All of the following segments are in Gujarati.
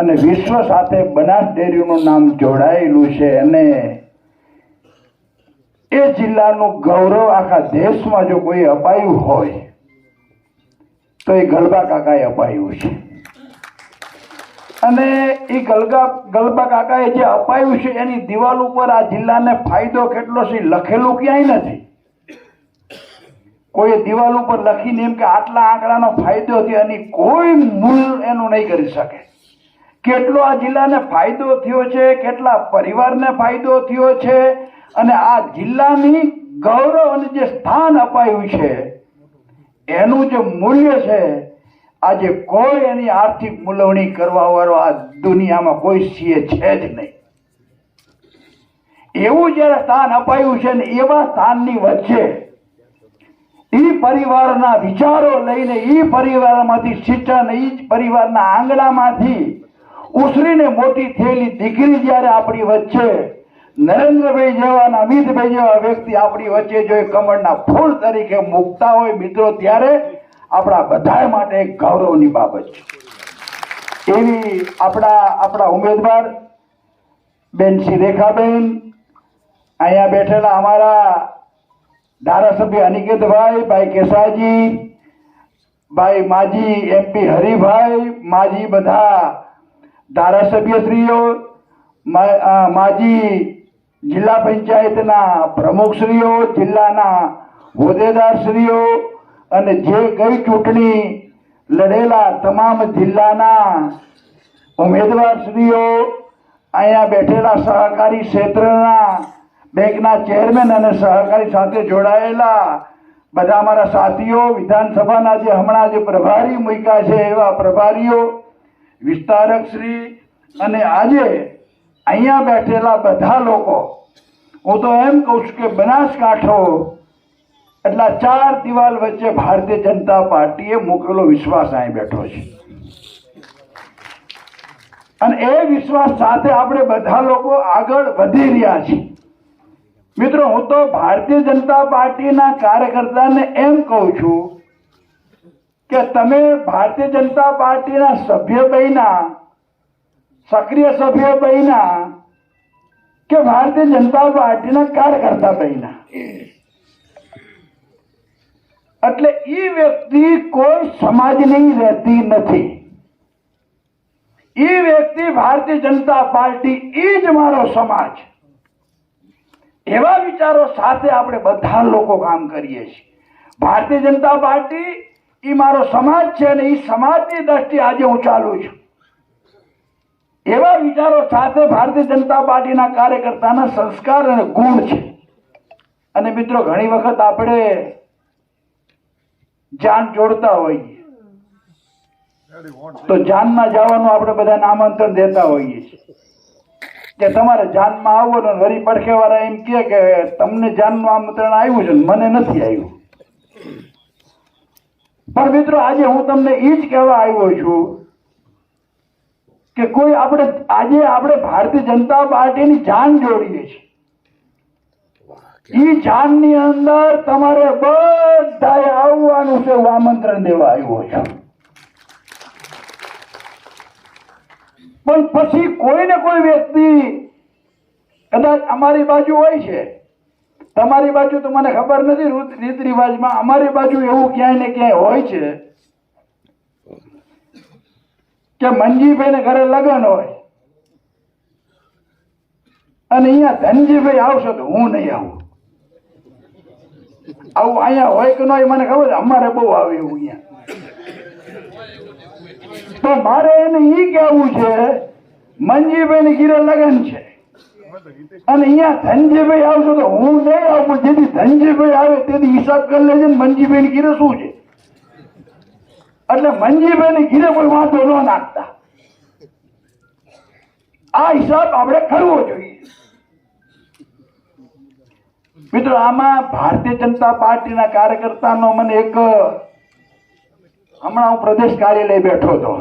અને વિશ્વ સાથે બનાસ ડેરીનું નામ જોડાયેલું છે અને એ જિલ્લાનું ગૌરવ આખા દેશમાં જો કોઈ અપાયું હોય, તો એ ગલબા કાકાએ અપાયું છે. અને એ ગલગા, ગલબા કાકાએ જે અપાયું છે, એની દિવાલ ઉપર આ જિલ્લાને ફાયદો કેટલો છે લખેલું ક્યાંય નથી. કોઈ દિવાલ ઉપર લખીને એમ કે આટલા આંકડાનો ફાયદો છે એની કોઈ મૂલ એનું નહીં કરી શકે. કેટલો આ જિલ્લાને ફાયદો થયો છે, કેટલા પરિવારને ફાયદો થયો છે, અને આ જિલ્લાની ગૌરવ અને જે સ્થાન અપાયું છે, એનું જે મૂલ્ય છે, આજે કોઈ એની આર્થિક મૂલવણી કરવા વાળો આ દુનિયામાં કોઈ સીએ છે જ નહીં. એવું જ્યારે સ્થાન અપાયું છે ને એવા સ્થાનની વચ્ચે એ પરિવારના વિચારો લઈને એ પરિવારમાંથી શિક્ષણ એ જ પરિવારના આંગણામાંથી ઉછરીને મોટી થયેલી દીકરી જ્યારે આપણી વચ્ચે, નરેન્દ્રભાઈ જેવા અને અમિતભાઈ જેવા વ્યક્તિ આપણી વચ્ચે જો એ કમળના ફૂલ તરીકે મૂકતા હોય મિત્રો, ત્યારે આપણા બધા માટે ગૌરવની બાબત છે. એવી આપણા આપણા ઉમેદવાર, બેન શ્રી રેખાબેન, અહીંયા બેઠેલા અમારા ધારાસભ્ય અનિકેતભાઈ, ભાઈ કેસાજી, ભાઈ માજી એમપી હરિભાઈ, માજી બધા ધારાસભ્યશ્રીઓ માજી જિલ્લા પંચાયતના પ્રમુખશ્રીઓ, જિલ્લાના હોદ્દેદારશ્રીઓ અને જે ગઈ ચૂંટણી લડેલા તમામ જિલ્લાના ઉમેદવારશ્રીઓ, અહીંયા બેઠેલા સહકારી ક્ષેત્રના બેંકના ચેરમેન અને સહકારી સાથે જોડાયેલા બધા અમારા સાથીઓ, વિધાનસભાના જે હમણાં જે પ્રભારી મૂક્યા છે એવા પ્રભારીઓ વિસ્તારક શ્રી અને આજે અહીંયા બેઠેલા બધા લોકો, હું તો એમ કહું છું કે બનાસકાંઠો એટલા ચાર દિવાલ વચ્ચે ભારતીય જનતા પાર્ટીએ મૂકેલો વિશ્વાસ અહીં બેઠો છે. અને એ વિશ્વાસ સાથે આપણે બધા લોકો આગળ વધી રહ્યા છીએ. મિત્રો, હું તો ભારતીય જનતા પાર્ટીના કાર્યકર્તાને એમ કહું છું કે તમે ભારતીય જનતા પાર્ટીના સભ્ય બન્યા, સક્રિય સભ્ય બન્યા, કે ભારતીય જનતા પાર્ટીના કાર્યકર્તા બન્યા? એટલે એ વ્યક્તિ કોઈ સમાજની રહેતી નથી. એ વ્યક્તિ ભારતીય જનતા પાર્ટી એ જ મારો સમાજ. એવા વિચારો સાથે આપણે બધા લોકો કામ કરીએ છીએ. ભારતીય જનતા પાર્ટી એ મારો સમાજ છે અને એ સમાજની દ્રષ્ટિએ આજે હું ચાલુ છું. એવા વિચારો સાથે ભારતીય જનતા પાર્ટીના કાર્યકર્તાના સંસ્કાર અને ગુણ છે. અને મિત્રો, ઘણી વખત આપણે જાન જોડતા હોઈએ. તો જાનમાં જવાનું આપણે બધાને આમંત્રણ દેતા હોઈએ છીએ. કે તમારે જાનમાં આવવાનું ને વરી પડખેવાળા એમ કે, તમને જાનનું આમંત્રણ આવ્યું છે મને નથી આવ્યું. પણ મિત્રો, આજે હું તમને એ જ કહેવા આવ્યો છું કે કોઈ આપણે, આજે આપણે ભારતીય જનતા પાર્ટીની જાન જોડીએ છીએ. ઈ જાનની અંદર તમારે બધાએ આવવાનું છે આમંત્રણ દેવા આવ્યો છું. પણ પછી કોઈ ને કોઈ વ્યક્તિ કદાચ અમારી બાજુ હોય છે તમારી બાજુ તો મને ખબર નથી રીત રિવાજમાં અમારી બાજુ એવું ક્યાંય ને ક્યાંય હોય છે કે મંજીભાઈ ને ઘરે લગ્ન હોય અને અહીંયા ધનજીભાઈ આવશે તો હું નહીં આવું. આવું અહીંયા હોય કે ન હોય મને ખબર અમારે બહુ આવે એવું અહીંયા. તો મારે એને ઈ કહેવું છે મંજીભાઈ ને ઘીરે લગન છે. અને અહીંયા ધનજીભાઈ આવશે તો હું નહીં આવું જેથી ધનજીભાઈ આવે તેથી હિસાબ કરી લેજે ને મનજીભાઈ ઘીરે શું છે? એટલે મંજીભાઈ ને ઘીરે કોઈ વાંધો ન નાખતા. આ હિસાબ આપણે કરવો જોઈએ. મિત્રો, આમાં ભારતીય જનતા પાર્ટીના કાર્યકર્તાનો મને એક, હમણાં હું પ્રદેશ કાર્યાલય બેઠો હતો.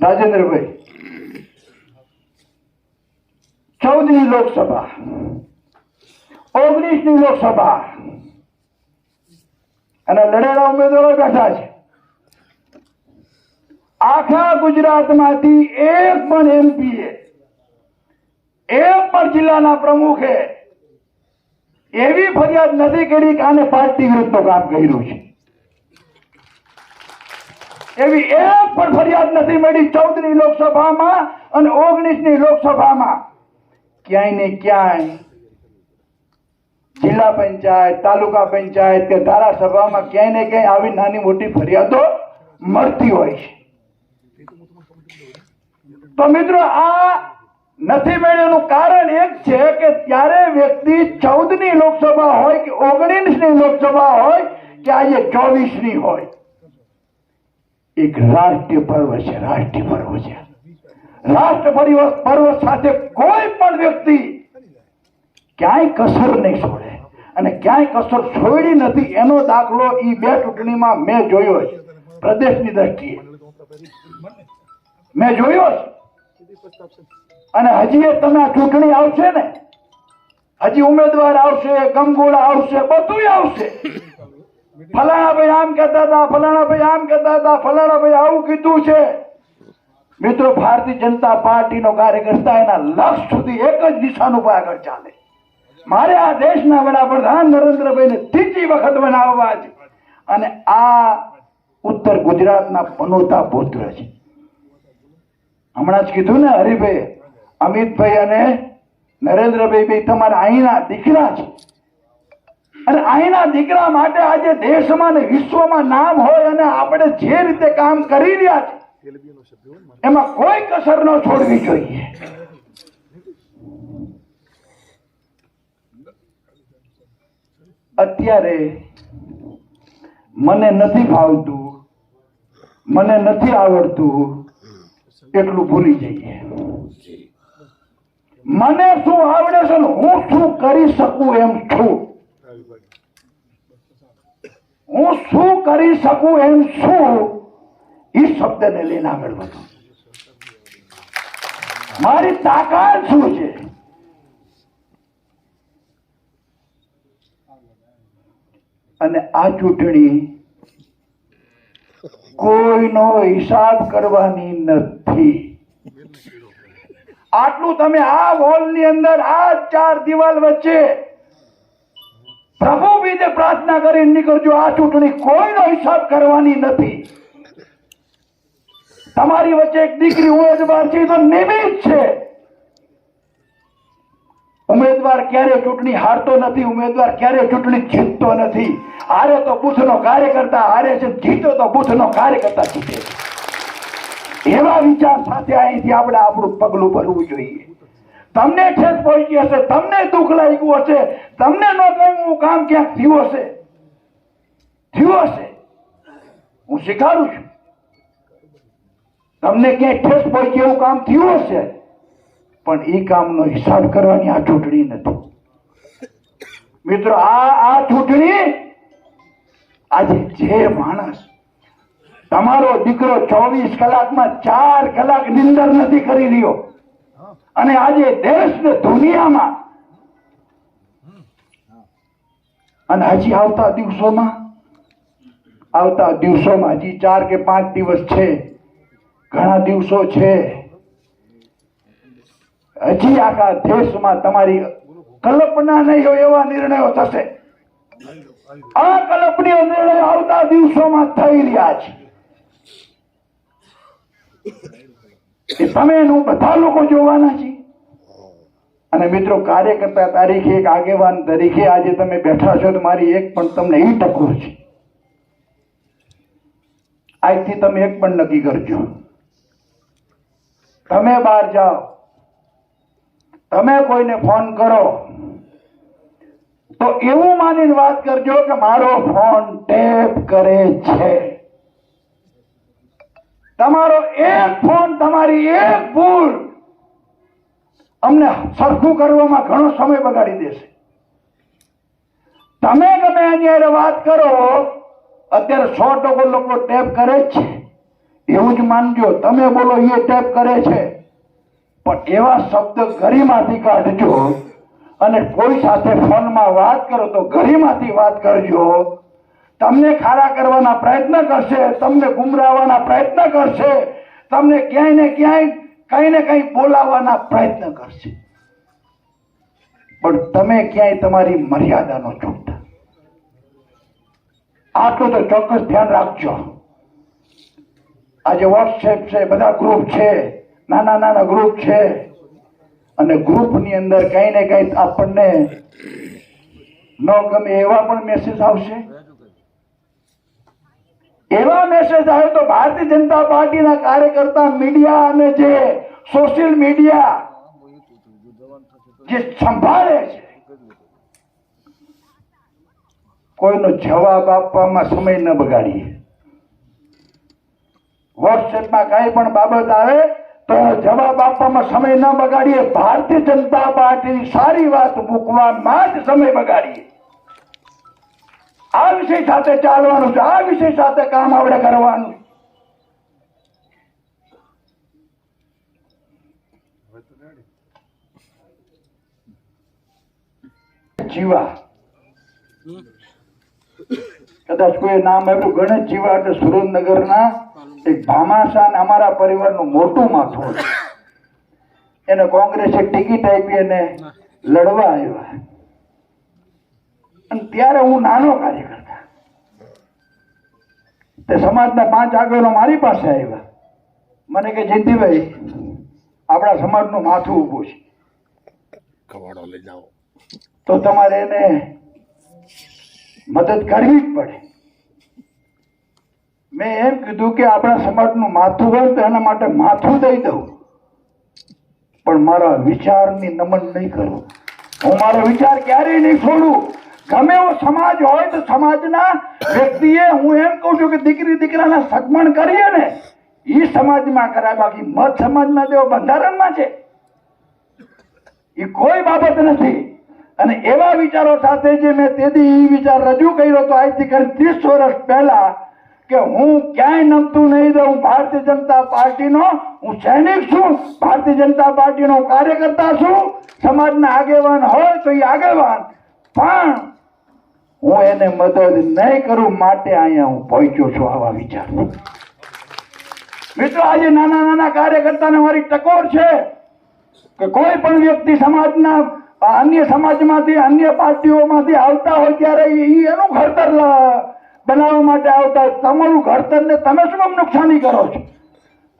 રાજેન્દ્રભાઈ ચૌદની લોકસભા ઓગણીસની લોકસભા. અને લડેલા ઉમેદવારો બેઠા છે. આખા ગુજરાતમાંથી એક પણ એમપીએ, એક પણ જિલ્લાના પ્રમુખે એવી ફરિયાદ નથી કરી કે આને પાર્ટી વિરુદ્ધનું કામ કર્યું છે. એવી એક પણ ફરિયાદ નથી મળી ચૌદની લોકસભામાં અને ઓગણીસની લોકસભામાં. ક્યાંય ને ક્યાંય જિલ્લા પંચાયત, તાલુકા પંચાયત કે ધારાસભામાં ક્યાંય ને ક્યાંય આવી નાની મોટી ફરિયાદો મળતી હોય છે. તો મિત્રો, આ નથી મળ્યાનું કારણ એક છે કે ત્યારે વ્યક્તિ ચૌદની લોકસભા હોય કે ઓગણીસની લોકસભા હોય કે આજે ચોવીસની હોય. એક રાષ્ટ્રીય પર્વ છે, રાષ્ટ્રીય પર્વ છે. રાષ્ટ્ર પર્વ સાથે કોઈ પણ વ્યક્તિ ક્યાંય કસર નહીં છોડે. અને ક્યાંય કસર છોડી નથી, એનો દાખલો એ બે ચૂંટણીમાં મેં જોયો છે. પ્રદેશની દ્રષ્ટિએ. મેં જોયો છે. અને હજી એ તમે ચૂંટણી આવશે ને? હજી ઉમેદવાર આવશે, ગમગોળા આવશે બધું આવશે. ફલાણા ભાઈ આમ કહેતા હતા ફલાણા ભાઈ આમ કહેતા હતા ફલાણા ભાઈ આવું કીધું છે. મિત્રો, ભારતીય જનતા પાર્ટીનો કાર્યકર્તા એના લક્ષ સુધી એક જ દિશાનું પર આગળ ચાલે. મારે આ દેશના વડાપ્રધાન નરેન્દ્રભાઈને ત્રીજી વખત બનાવવા છે. અને આ ઉત્તર ગુજરાતના પનોતા પુત્ર છે. હમણાં જ કીધું ને હરિભાઈ અમિતભાઈ અને નરેન્દ્રભાઈ ભાઈ તમારા અહીંના દીકરા છે. અને અહીંના દીકરા માટે આજે દેશમાં ને વિશ્વમાં નામ હોય અને આપણે જે રીતે કામ કરી રહ્યા છે એમાં કોઈ કસર ન છોડવી જોઈએ. અત્યારે મને નથી ફાવતું, મને નથી આવડતું એટલું ભૂલી જઈએ. મને શું આવડે છે હું શું કરી શકું એમ છું. હું શું કરી શકું એમ છું. એ શબ્દને લઈને આગળ વધો મારી તાકાત શું છે અને આ ચૂંટણી કોઈનો હિસાબ કરવાની નથી આટલું તમે આ હોલની અંદર આ ચાર દિવાલ વચ્ચે પ્રભુ બીજે પ્રાર્થના કરીને નીકળજો આ ચૂંટણી કોઈનો હિસાબ કરવાની નથી તમારી વચ્ચે એક દીકરી ઉમેદવાર છે તો નિમિત છે. ઉમેદવાર ક્યારે ચૂંટણી હારતો નથી, ઉમેદવાર ક્યારે ચૂંટણી જીતતો નથી. હારે તો બુથનો કાર્યકર્તા, હારે છે, જીતો તો બુથનો કાર્યકર્તા જીતે એવા વિચાર સાથે અહીંથી આપણે આપણું પગલું ભરવું જોઈએ. તમને ઠેસ પહોંચી હશે, તમને દુઃખ લાગ્યું હશે, તમને ન ગમવું કામ ક્યાંક થયું હશે. થયું હશે. હું સ્વીકારું છું. તમને ક્યાંય ઠેસ પહોંચી એવું કામ થયું હશે? પણ એ કામનો હિસાબ કરવાની આ ચૂંટણી નથી. મિત્રો, આ આ ચૂંટણી આજે જે માણસ તમારો દીકરો ચોવીસ કલાકમાં ચાર કલાક નિંદર નથી કરી રહ્યો અને આજે દેશ ને દુનિયામાં અને હજી આવતા દિવસોમાં આવતા દિવસોમાં હજી ચાર કે પાંચ દિવસ છે. ઘણા દિવસો છે. હજી આખા દેશમાં તમારી કલ્પના નહીં હોય એવા નિર્ણયો થશે. આ કલ્પનીય નિર્ણયો આવતા દિવસોમાં થઈ રહ્યા છે. તમે એનું બધા લોકો જોવાના છે. અને મિત્રો, કાર્યકર્તા તારીખે એક આગેવાન તરીકે આજે તમે બેઠા છો તો મારી એક પણ તમને એ ટકોર છે. આજથી તમે એક પણ નક્કી કરજો. તમે બહાર જાઓ. તમે કોઈને ફોન કરો. તો એવું માનીને વાત કરજો કે મારો ફોન ટેપ કરે છે. તમારો એક ફોન તમારી એક ભૂલ અમને સરખું કરવામાં ઘણો સમય બગાડી દેશે. તમે ગમે એની વાત કરો, અત્યારે સો ટકો લોકો ટેપ કરે જ છે. એવું જ માનજો, તમે બોલો, એ ટેપ કરે છે. પણ એવા શબ્દ ઘરીમાંથી કાઢજો અને કોઈ સાથે ફોનમાં વાત કરો તો ઘરીમાંથી વાત કરજો. તમને ખાડા કરવાના પ્રયત્ન કરશે, તમને ગુમરાવવાના પ્રયત્ન કરશે, તમને ક્યાંય ને ક્યાંય કંઈ ને કંઈ બોલાવવાના પ્રયત્ન કરશે. પણ તમે ક્યાંય તમારી મર્યાદાનો ચૂકતા આટલું તો ચોક્કસ ધ્યાન રાખજો. આજે વોટ્સએપ છે, બધા ગ્રુપ છે, નાના નાના ગ્રુપ છે. અને ગ્રુપની અંદર કંઈ ને કંઈ આપણને ન ગમે એવા પણ મેસેજ આવશે. એવા મેસેજ આવે તો ભારતીય જનતા પાર્ટીના કાર્યકર્તા મીડિયા અને જે સોશિયલ મીડિયા જે સંભાળે છે, કોઈનો જવાબ આપવામાં સમય ન બગાડીએ. વોટ્સએપમાં કઈ પણ બાબત આવે તો જવાબ આપવામાં સમય ન બગાડીએ. ભારતીય જનતા પાર્ટીની સારી વાત મૂકવામાં જ સમય બગાડીએ. આ વિષય સાથે ચાલવાનું છે. આ વિષય સાથે કામ આપણે કરવાનું. જીવા. કદાચ કોઈ નામ આપ્યું ગણેશ જીવા એટલે સુરેન્દ્રનગરના એક ભામાશાન અમારા પરિવારનું મોટું માથું હતું. એને કોંગ્રેસે ટિકિટ આપી અને લડવા આવ્યા. અને ત્યારે હું નાનો કાર્યકર્તા. તે સમાજના પાંચ આગળનો મારી પાસે આવ્યા. મને કે જયંતિભાઈ આપણા સમાજનું માથું ઊભું છે. તો તમારે એને મદદ કરવી જ પડે. મેં એમ કીધું કે આપણા સમાજનું માથું હોય તો એના માટે માથું દઈ દઉં. પણ મારા વિચારની નમન નહીં કરું. હું મારો વિચાર ક્યારેય નહીં છોડું. ગમે એવો સમાજ હોય તો સમાજના વ્યક્તિએ હું એમ કહું છું કે દીકરી દીકરાના સગમણ કરીએ ને એ સમાજમાં કરાય. બાકી મત સમાજમાં તેઓ બંધારણમાં છે. એ કોઈ બાબત નથી. અને એવા વિચારો સાથે જે મેં તેથી એ વિચાર રજૂ કર્યો તો આજથી કરી ત્રીસ વર્ષ પહેલા કે હું ક્યાંય નમતું નહીં દઉં ભારતીય જનતા પાર્ટીનો, હું સૈનિક છું. ભારતીય જનતા પાર્ટીનો કાર્યકર્તા છું. સમાજના આગેવાન હોય તો એ આગેવાન. પણ હું એને મદદ નહીં કરું માટે અહીંયા હું પહોંચ્યો છું આવા વિચાર મિત્રો, આજે નાના નાના કાર્યકર્તાને મારી ટકોર છે કે કોઈ પણ વ્યક્તિ સમાજના, અન્ય સમાજમાંથી, અન્ય પાર્ટીઓમાંથી આવતા હોય ત્યારે એ એનું ઘડતર બનાવવા માટે આવતા તમારું ઘડતરને તમે શું કામ નુકસાની કરો છો?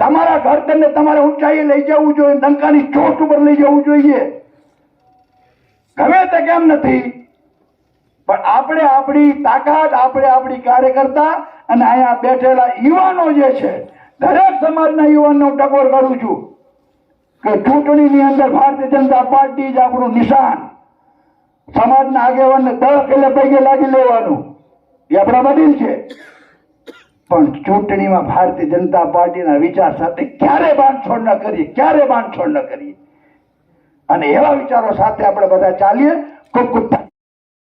તમારા ઘડતરને તમારે ઊંચાઈએ લઈ જવું જોઈએ ડંકાની ચોટ ઉપર લઈ જવું જોઈએ. ગમે તે કેમ નથી, પણ આપણે આપણી તાકાત, આપણે આપણી કાર્યકર્તા અને અહીંયા બેઠેલા યુવાનો જે છે, દરેક સમાજના યુવાનનો ટકોર કરું છું કે ચૂંટણીની અંદર ભારતીય જનતા પાર્ટી જ આપણું નિશાન. સમાજના આગેવાનને દસ એટલે પૈકી લાગી લેવાનું. એ આપણા વડીલ છે. પણ ચૂંટણીમાં ભારતીય જનતા પાર્ટીના વિચાર સાથે ક્યારે બાંધછોડ ન કરીએ, ક્યારે બાંધછોડ ન કરીએ? અને એવા વિચારો સાથે આપણે બધા ચાલીએ ખૂબ ખૂબ